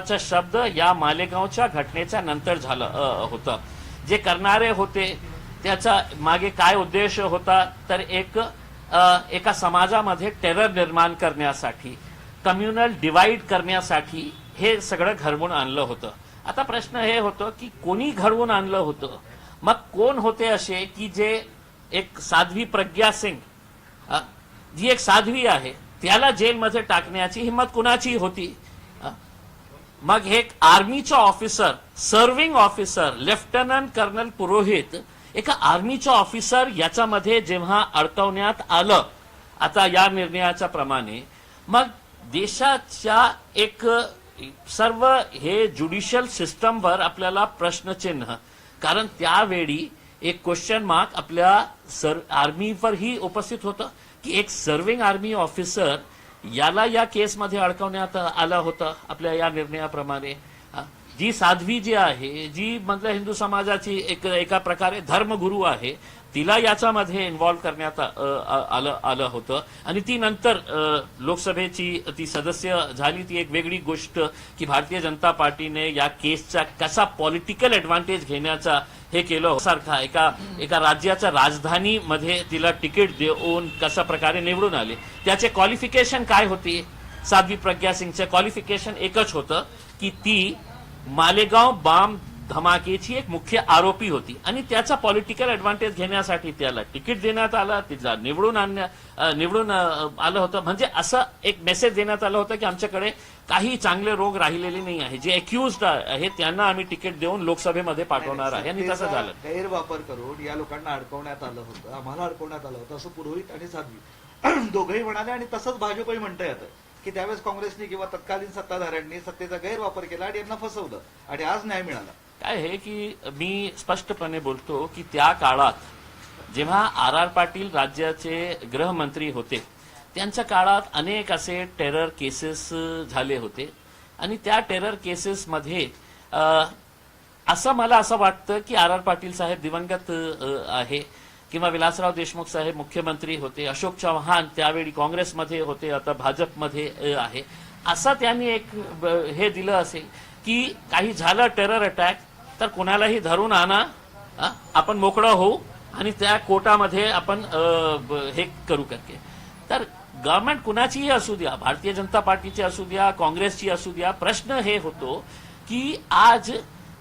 चा शब्द या मालेगावच्या घटनेच्या नंतर झालं होतं. जे करणारे होते त्याचा मागे काय उद्देश होता तर एक एका समाजामध्ये टेरर निर्माण करण्यासाठी कम्युनल डिवाइड करण्यासाठी हे सगळं घडवून आणलं होतं. आता प्रश्न हे होतं की कोणी घडवून आणलं होतं? मग कोण होते असे की जे एक साध्वी प्रज्ञा सिंग जी एक साध्वी आहे त्याला जेलमध्ये टाकण्याची हिंमत कुणाची होती? मग हे एक आर्मीचा officer serving officer lieutenant colonel Purohit एका आर्मीचा ऑफिसर याच्यामध्ये जेव्हा अडकवण्यात आलं आता या निर्णयाच्या प्रमाणे मग देशाच्या एक सर्व हे ज्युडिशियल सिस्टमवर आपल्याला प्रश्नचिन्ह कारण त्यावेळी एक क्वेश्चन मार्क आपल्या सर आर्मीवरही उपस्थित होतं की एक सर्विंग आर्मी ऑफिसर याला या केसमध्ये अडकवण्यात आलं होतं आपल्या या निर्णयाप्रमाणे. जी साध्वी जी आहे जी मधल्या हिंदू समाजाची एक एका प्रकारे धर्मगुरू आहे तिला याच्यामध्ये इन्व्हॉल्व्ह करण्यात आलं आलं होतं. आणि ती नंतर लोकसभेची ती सदस्य झाली ती एक वेगळी गोष्ट की भारतीय जनता पार्टीने या केसचा कसा पॉलिटिकल ऍडव्हान्टेज घेण्याचा हे केलं हो. सारखा एका एका राज्याच्या राजधानीमध्ये तिला तिकीट देऊन कशा प्रकारे निवडून आले. त्याचे क्वालिफिकेशन काय होती? साध्वी प्रज्ञा सिंगचे क्वालिफिकेशन एकच होतं की ती मालेगाव बाम धमाकेची एक मुख्य आरोपी होती. आणि त्याचा पॉलिटिकल ऍडव्हान्टेज घेण्यासाठी त्याला तिकीट देण्यात आलं तिला निवडून आणण्या निवडून आलं होतं. म्हणजे असं एक मेसेज देण्यात आलं होतं की आमच्याकडे काही चांगले रोग राहिलेले नाही आहे. जे अक्युज्ड आहेत त्यांना आम्ही तिकीट देऊन लोकसभेमध्ये पाठवणार आहे. आणि तसं झालं. गैरवापर करून या लोकांना अडकवण्यात आलं होतं. आम्हाला अडकवण्यात आलं होतं. असं पुरोहित आणि साध्वी दोघंही म्हणाले आणि तसंच भाजपही म्हणता येतं की त्यावेळेस काँग्रेसने किंवा तत्कालीन सत्ताधाऱ्यांनी सत्तेचा गैरवापर केला आणि यांना फसवलं आणि आज न्याय मिळाला. काय आहे की मी स्पष्टपणे बोलतो की त्या काळात जेव्हा आर आर पाटील राज्याचे गृहमंत्री होते त्यांच्या काळात अनेक असे टेरर केसेस झाले होते. आणि त्या टेरर केसेसमध्ये असं मला असं वाटतं की आर आर पाटील साहेब दिवंगत आहे किंवा विलासराव देशमुख साहेब मुख्यमंत्री होते अशोक चव्हाण त्यावेळी काँग्रेसमध्ये होते आता भाजपमध्ये आहे. असं त्यांनी एक ब- हे दिलं असेल की काही झालं टेरर अटॅक तर कोणालाही धरून आणा. आपण मोकळं होऊ आणि त्या कोटामध्ये आपण हे करू करके. तर गव्हर्नमेंट कुणाचीही असू द्या भारतीय जनता पार्टीची असू द्या काँग्रेसची असू द्या प्रश्न हे होतो की आज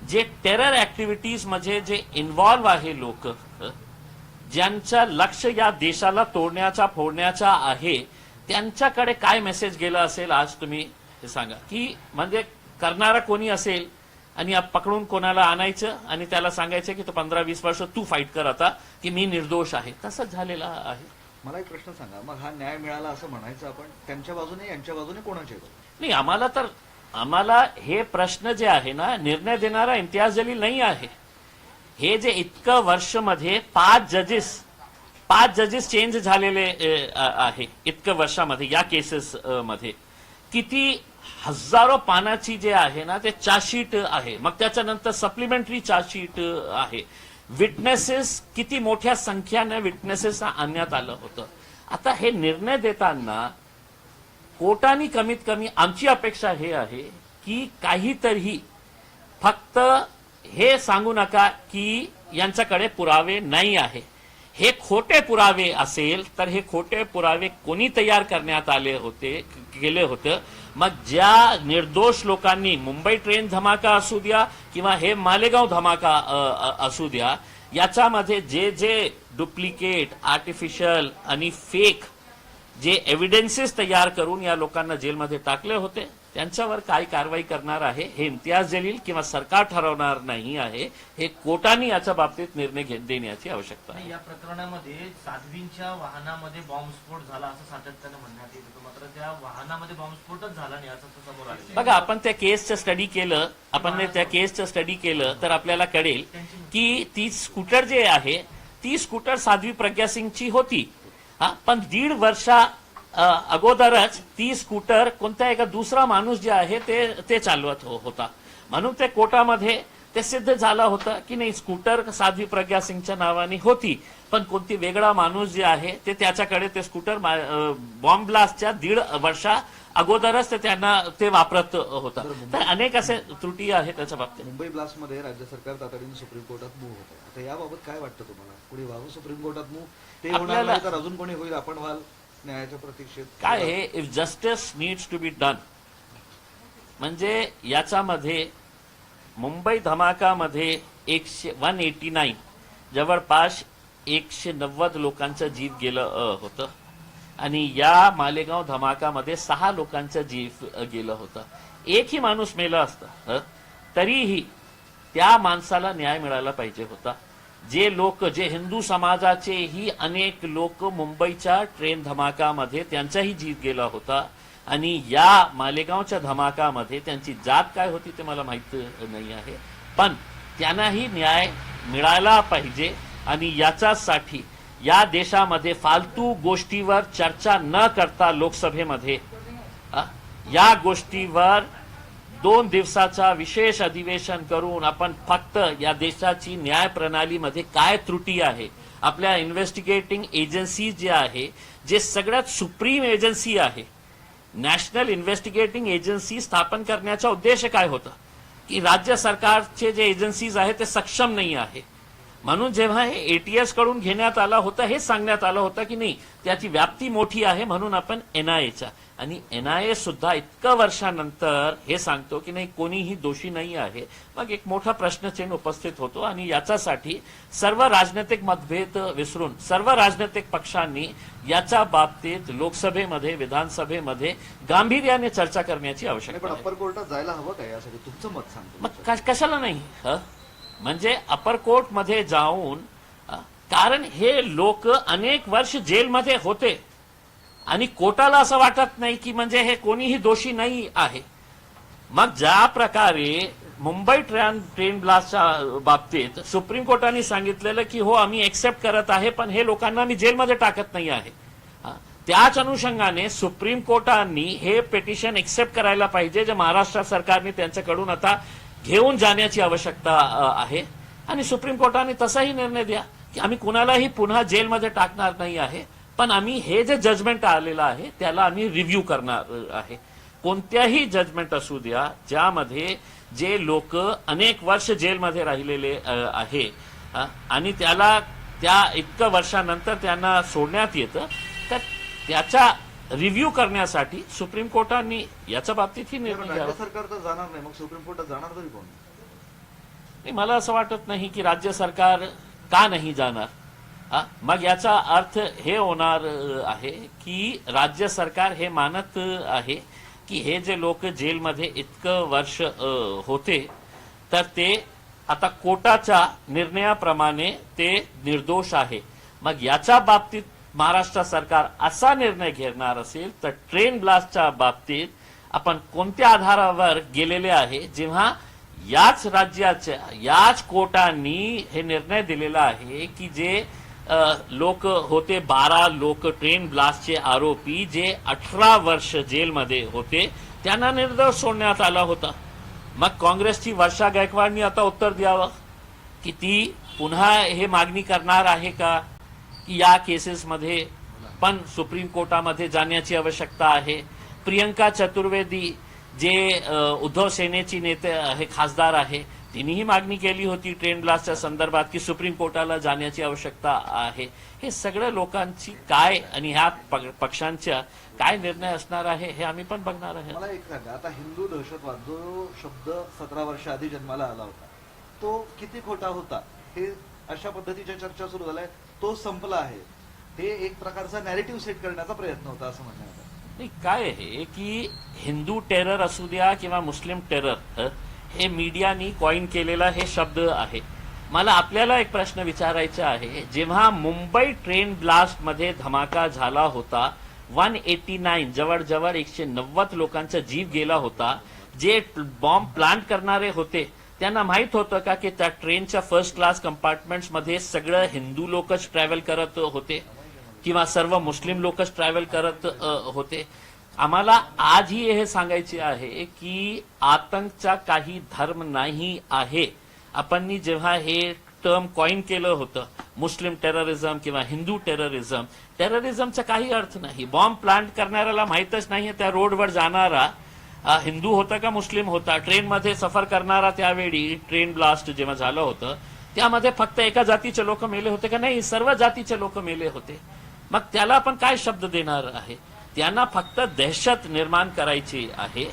जे टेरर ऍक्टिव्हिटीजमध्ये जे इन्व्हॉल्व्ह आहे लोक ज्यांचं लक्ष या देशाला तोडण्याचा फोडण्याचा आहे त्यांच्याकडे काय मेसेज गेला असेल आज तुम्ही हे सांगा. की म्हणजे करणारा कोणी असेल आणि आप- पकडून कोणाला आणायचं आणि त्याला सांगायचं की तो पंधरा वीस वर्ष तू फाईट कर आता की मी निर्दोष आहे. तसंच झालेलं आहे. मला एक प्रश्न सांगा. मग हा न्याय मिळाला असं म्हणायचं आपण त्यांच्या बाजूने यांच्या बाजूने कोणाच्या बाजूने? नाही आम्हाला तर आम्हाला हे प्रश्न जे आहे ना निर्णय देणारा इम्तियाज जलील नाही आहे. हे जे इतकं वर्षमध्ये पाच जजेस पाच जजेस चेंज झालेले आहे. इतकं वर्षामध्ये या केसेस मध्ये. किती हजारो पानाची जे आहे ना ते चार्जशीट आहे. मग त्याच्यानंतर सप्लिमेंटरी चार्जशीट आहे. विटनेसेस किती मोठ्या संख्याने विटनेसेस आणण्यात आलं होतं. आता हे निर्णय देताना कोर्टाने कमीत कमी आमची अपेक्षा हे आहे की काहीतरी फक्त हे सांगू नका की यांच्याकडे पुरावे नाही आहे. हे खोटे पुरावे असेल तर हे खोटे पुरावे कोणी तयार करण्यात आले होते केले होतं. मग ज्या निर्दोष लोकांनी मुंबई ट्रेन धमाका असू द्या किंवा हे मालेगाव धमाका असू द्या याच्यामध्ये जे जे डुप्लिकेट आर्टिफिशियल आणि फेक जे एव्हिडन्सेस तयार करून या लोकांना जेलमध्ये टाकले होते त्यांच्यावर काय कारवाई करणार आहे हे इम्तियाज जलील किंवा सरकार ठरवणार नाही आहे हे कोर्टाने याच्या बाबतीत निर्णय घे- देण्याची आवश्यकता आहे. या प्रकरणामध्ये साध्वींच्या वाहनामध्ये बॉम्बस्फोट झाला असं सातत्याने म्हणण्यात येत. होतं मात्र त्या वाहनामध्ये बॉम्बस्फोटच झाला नाही असं समोर आलं बघा आपण त्या केसचं स्टडी केलं आपण त्या केसचं स्टडी केलं तर आपल्याला कळेल की ती स्कूटर जे आहे ती स्कूटर साध्वी प्रज्ञा सिंगची होती. हा पण दीड वर्षा अगोदरच ती स्कूटर कोणत्या एका दुसरा माणूस जे आहे ते ते चालवत हो- होता. म्हणून ते कोर्टामध्ये ते सिद्ध झालं होतं की नाही स्कूटर साध्वी प्रज्ञा सिंगच्या नावाने होती. पण कोणती वेगळा माणूस जे आहे ते त्याच्याकडे ते स्कूटर बॉम्ब ब्लास्टच्या दीड वर्षा अगोदरच ते त्यांना ते वापरत होता. तर अनेक असे त्रुटी आहेत त्याच्या बाबतीत. मुंबई ब्लास्टमध्ये राज्य सरकार तातडीने सुप्रीम कोर्टात मूव्ह होत आता याबाबत काय वाटतं तुम्हाला? कुणी व्हावं सुप्रीम कोर्टात मूव्ह ते होणार नाही तर अजून कोणी होईल आपण व्हाल? न्यायाच्या प्रतीक्षेत काय if justice needs to be done म्हणजे याच्यामध्ये मुंबई धमाकामध्ये एकशे वन एटी नाईन जवळपास एकशे नव्वद लोकांचं जीव गेलं होतं. आणि या मालेगाव धमाकामध्ये सहा लोकांचं जीव गेलं होतं. एकही माणूस मेला असता तरीही त्या माणसाला न्याय मिळाला पाहिजे होता. जे लोक जे हिंदू समाजाचेही अनेक लोक मुंबईच्या ट्रेन धमाकामध्ये त्यांचाही जीव गेला होता. आणि या मालेगावच्या धमाकामध्ये त्यांची जात काय होती ते मला माहीत नाही आहे. पण त्यांनाही न्याय मिळाला पाहिजे आणि याच्यासाठी या देशामध्ये फालतू गोष्टीवर चर्चा न करता लोकसभेमध्ये या गोष्टीवर दोन दिवसाचा विशेष अधिवेशन करून आपण फक्त या देशाची न्याय प्रणालीमध्ये काय त्रुटी आहे आपल्या इन्व्हेस्टिगेटिंग एजन्सी जे आहे जे सगळ्यात सुप्रीम एजन्सी आहे नॅशनल इन्व्हेस्टिगेटिंग एजन्सी स्थापन करण्याचा उद्देश काय होता? की राज्य सरकारचे जे एजन्सीज आहेत ते सक्षम नाही आहे. म्हणून जेव्हा हे एटीएसकडून घेण्यात आलं होतं हे सांगण्यात आलं होतं की नाही त्याची व्याप्ती मोठी आहे म्हणून आपण एनआयएच्या आणि एनआयए सुद्धा इतकं वर्षानंतर हे सांगतो की नाही कोणीही दोषी नाही आहे. मग एक मोठा प्रश्नचिन्ह उपस्थित होतो आणि याच्यासाठी सर्व राजनैतिक मतभेद विसरून सर्व राजनैतिक पक्षांनी याच्या बाबतीत लोकसभेमध्ये विधानसभेमध्ये गांभीर्याने चर्चा करण्याची आवश्यकता अप्पर कोर्टात जायला हवं का यासाठी? तुमचं मत सांगतो. मग कश- कशाला नाही? ह? म्हणजे अपर कोर्टमध्ये जाऊन कारण हे लोक अनेक वर्ष जेलमध्ये होते. आणि कोर्टाला असं वाटत नाही की म्हणजे हे कोणीही दोषी नाही आहे. मग ज्या प्रकारे मुंबई ट्रेन ट्रेन ब्लास्टच्या बाबतीत सुप्रीम कोर्टाने सांगितलेलं की हो आम्ही एक्सेप्ट करत आहे पण हे लोकांना मी जेलमध्ये टाकत नाही आहे. त्याच अनुषंगाने सुप्रीम कोर्टाने हे पेटिशन एक्सेप्ट करायला पाहिजे जे महाराष्ट्र सरकारने त्यांच्याकडून आता घेऊन जाण्याची आवश्यकता आहे. आणि सुप्रीम कोर्टाने तसाही निर्णय द्या की आम्ही कुणालाही पुन्हा जेलमध्ये टाकणार नाही आहे पण आम्ही हे जे जजमेंट आलेलं आहे त्याला आम्ही रिव्ह्यू करणार आहे. कोणत्याही जजमेंट असू द्या ज्यामध्ये जे लोक अनेक वर्ष जेलमध्ये राहिलेले आहे आणि त्याला त्या इतकं वर्षानंतर त्यांना सोडण्यात येतं तर त्याच्या रिव्ह्यू करण्यासाठी सुप्रीम कोर्टाने याच्या बाबतीतही पण निर्णय घ्यावा. सरकार तर जाणार नाही. मग सुप्रीम कोर्टात जाणार तरी कोण? नाही, मला असं वाटत नाही की राज्य सरकार का नाही जाणार. हा? मग याचा अर्थ हे होणार आहे की राज्य सरकार हे मानत आहे की हे जे लोक जेलमध्ये इतकं वर्ष होते तर ते आता कोर्टाच्या निर्णयाप्रमाणे ते निर्दोष आहे. मग याच्या बाबतीत महाराष्ट्र सरकार असा निर्णय घेणार असेल तर ट्रेन ब्लास्टच्या बाबतीत आपण कोणत्या आधारावर गेलेले आहे? जेव्हा याच राज्याच्या याच कोर्टांनी हे निर्णय दिलेला आहे की जे लोक होते बारा लोक ट्रेन ब्लास्टचे आरोपी जे अठरा वर्ष जेलमध्ये होते त्यांना निर्दोष सोडण्यात आला होता. मग काँग्रेसची वर्षा गायकवाडनी आता उत्तर द्यावं की ती पुन्हा हे मागणी करणार आहे का? की या केसेसमध्ये पण सुप्रीम कोर्टामध्ये जाण्याची आवश्यकता आहे. प्रियंका चतुर्वेदी जे उद्धव सेनेची नेते हे खासदार आहे तिनेही मागणी केली होती ट्रेन ब्लास्टच्या संदर्भात की सुप्रीम कोर्टाला जाण्याची आवश्यकता आहे. हे सगळ्या लोकांची काय आणि ह्या पक्षांच्या काय निर्णय असणार आहे हे आम्ही पण बघणार आहे. मला एक सांगा आता हिंदू दहशतवाद जो शब्द सतरा वर्ष आधी जन्माला आला होता तो किती खोटा होता? हे अशा पद्धतीच्या चर्चा सुरू झाल्या तो संपला आहे. हे एक प्रकारचा नॅरेटिव्ह सेट करण्याचा प्रयत्न होता असं म्हणण्यात नाही काय आहे की हिंदू टेरर असू द्या किंवा मुस्लिम टेरर हे मीडियानी कॉइन केलेला हे शब्द आहे. मला आपल्याला एक प्रश्न विचारायचा आहे. जेव्हा मुंबई ट्रेन ब्लास्टमध्ये धमाका झाला होता वन एटी नाईन जवळजवळ एकशे नव्वद लोकांचा जीव गेला होता जे बॉम्ब प्लांट करणारे होते त्यांना माहीत होतं का की त्या ट्रेनच्या फर्स्ट क्लास कंपार्टमेंटमध्ये सगळं हिंदू लोकच ट्रॅव्हल करत होते किंवा सर्व मुस्लिम लोकच ट्रॅव्हल करत होते. आम्हाला आजही हे सांगायचे आहे की आतंकचा काही धर्म नाही आहे. आपण जेव्हा हे टर्म कॉइन केलं होतं मुस्लिम टेररिझम किंवा हिंदू टेररिझम टेररिझमचा काही अर्थ नाही. बॉम्ब प्लांट करणाऱ्याला माहीतच नाही त्या रोडवर जाणारा हिंदू होता का मुस्लिम होता? ट्रेनमध्ये सफर करणारा त्यावेळी ट्रेन ब्लास्ट जेव्हा झालं होतं त्यामध्ये फक्त एका जातीचे लोक मेले होते का नाही? सर्व जातीचे लोक मेले होते. मग त्याला आपण काय शब्द देणार आहे? त्यांना फक्त दहशत निर्माण करायची आहे.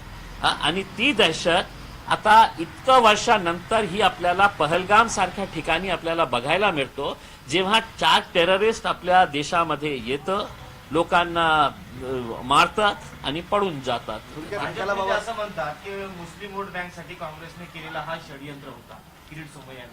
आणि ती दहशत आता इतकं वर्षानंतर ही आपल्याला पहलगाम सारख्या ठिकाणी आपल्याला बघायला मिळतो. जेव्हा चार टेररिस्ट आपल्या देशामध्ये येतं लोकांना मारतात आणि पळून जातात. बाबा असं म्हणतात की मुस्लिम वोट बँकसाठी काँग्रेसने केलेला हा षडयंत्र होता किरीट सोमय्या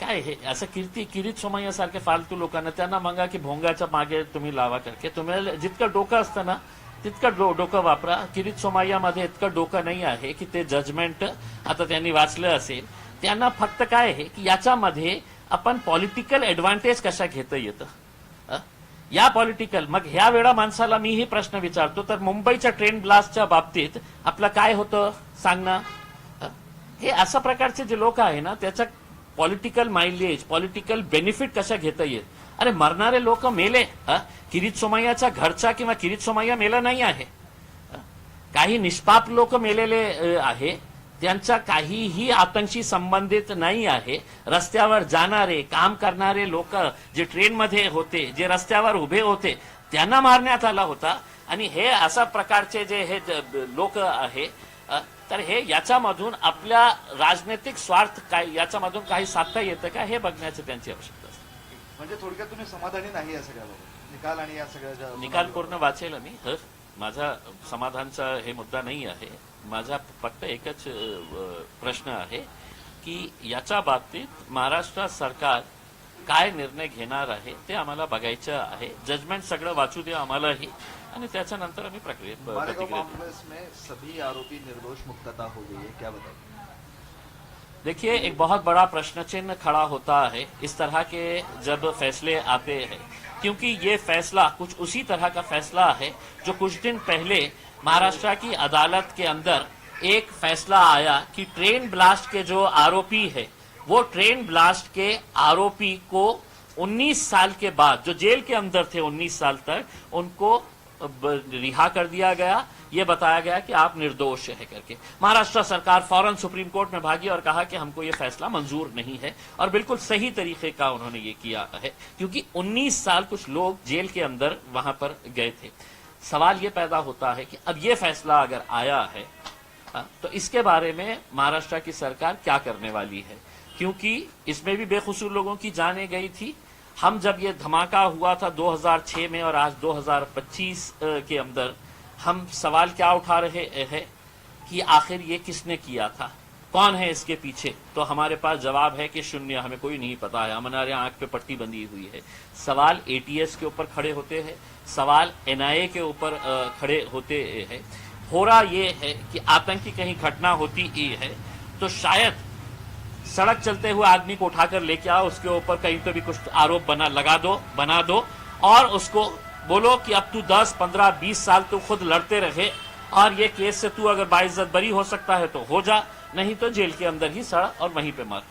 काय हे असं कीर्ती किरीट सोमय्यासारखे फालतू लोकांना त्यांना मागा की भोंगाच्या मागे तुम्ही लावा करके. तुम्हाला जितकं डोकं असतं ना तितकं डो डोकं वापरा. किरीट सोमय्यामध्ये इतकं डोकं नाही आहे की ते जजमेंट आता त्यांनी वाचलं असेल. त्यांना फक्त काय आहे की याच्यामध्ये आपण पॉलिटिकल ॲडव्हान्टेज कशा घेता येतं? या पॉलिटिकल मग ह्या वेळा माणसाला मी ही प्रश्न विचारतो तर मुंबईच्या ट्रेन ब्लास्टच्या बाबतीत आपलं काय होतं? सांगणं हे अशा प्रकारचे जे लोक आहे ना त्याचं पॉलिटिकल मायलेज पॉलिटिकल बेनिफिट कशा घेता येत अरे मरणारे लोक मेले. अ? किरीट सोमय्याच्या घरचा किंवा किरीट सोमय्या मेला नाही आहे. काही निष्पाप लोक मेलेले आहे. त्यांचा काहीही आतंकशी संबंधित नाही आहे. रस्त्यावर जाणारे काम करणारे लोक जे ट्रेनमध्ये होते जे रस्त्यावर उभे होते त्यांना मारण्यात आला होता. आणि हे अशा प्रकारचे जे हे लोक आहे तर हे याच्यामधून आपल्या राजनैतिक स्वार्थ काय याच्यामधून काही साधता येतं का हे बघण्याची त्यांची आवश्यकता असते. म्हणजे थोडक्यात तुम्ही समाधानी नाही या सगळ्याबाबत? निकाल आणि या सगळ्या निकाल पूर्ण वाचेल मी माझा समाधानचा हे मुद्दा नाही आहे. माझा फक्त एकच प्रश्न आहे की याच्या बाबतीत महाराष्ट्र सरकार काय निर्णय घेणार आहे ते आम्हाला बघायचं आहे. जजमेंट सगळं वाचू दे आम्हालाही. आणि त्याच्यानंतर आम्ही में सभी आरोपी निर्दोष मुक्तता हो गई है क्या बताइए देखिए एक बहुत बड़ा प्रश्न चिन्ह खड़ा होता है इस तरह के जब फैसले आते हैं क्योंकि ये फैसला कुछ उसी तरह का फैसला है जो कुछ दिन पहले महाराष्ट्र की अदालत के अंदर एक फैसला आया कि ट्रेन ब्लास्ट के जो आरोपी है, वो ट्रेन ब्लास्ट के आरोपी को 19 साल के बाद, जो जेल के अंदर थे 19 साल तक, उनको रिहा कर दिया गया ये बताया गया कि आप निर्दोष है करके। महाराष्ट्र सरकार फ़ौरन सुप्रीम कोर्ट में भागी और कहा कि हमको ये फैसला मंजूर नहीं है और बिल्कुल सही तरीके का उन्होंने ये किया है क्योंकि 19 साल कुछ लोग जेल के अंदर वहाँ पर गए थे। सवाल ये पैदा होता है कि अब ये फैसला अगर आया है हाँ, तो इसके बारे में महाराष्ट्र की सरकार क्या करने वाली है? क्योंकि इसमें भी बेकसूर लोगों की जाने गई थी हम जब ये धमाका हुआ था 2006 में और आज 2025 के अंदर, हम सवाल क्या उठा रहे हैं कि आखिर ये किसने किया था? कौन है इसके पीछे? तो हमारे पास जवाब है कि शून्य, हमें कोई नहीं पता है। हमारे आँख पे पट्टी बंधी हुई है। सवाल एटीएस के ऊपर खड़े होते हैं, सवाल एनआईए के ऊपर खड़े होते हैं। हो रहा ये है कि आतंकी कहीं घटना होती ही है तो शायद सड़क चलते हुए आदमी को उठाकर लेके आओ उसके ऊपर कहीं पे भी कुछ आरोप बना लगा दो बना दो और उसको बोलो कि अब तू 10, 15, 20 साल तू खुद लड़ते रहे और ये केस से तू अगर बाइज्जत बरी हो सकता है तो हो जा नहीं तो जेल के अंदर ही सड़ और वहीं पे मर।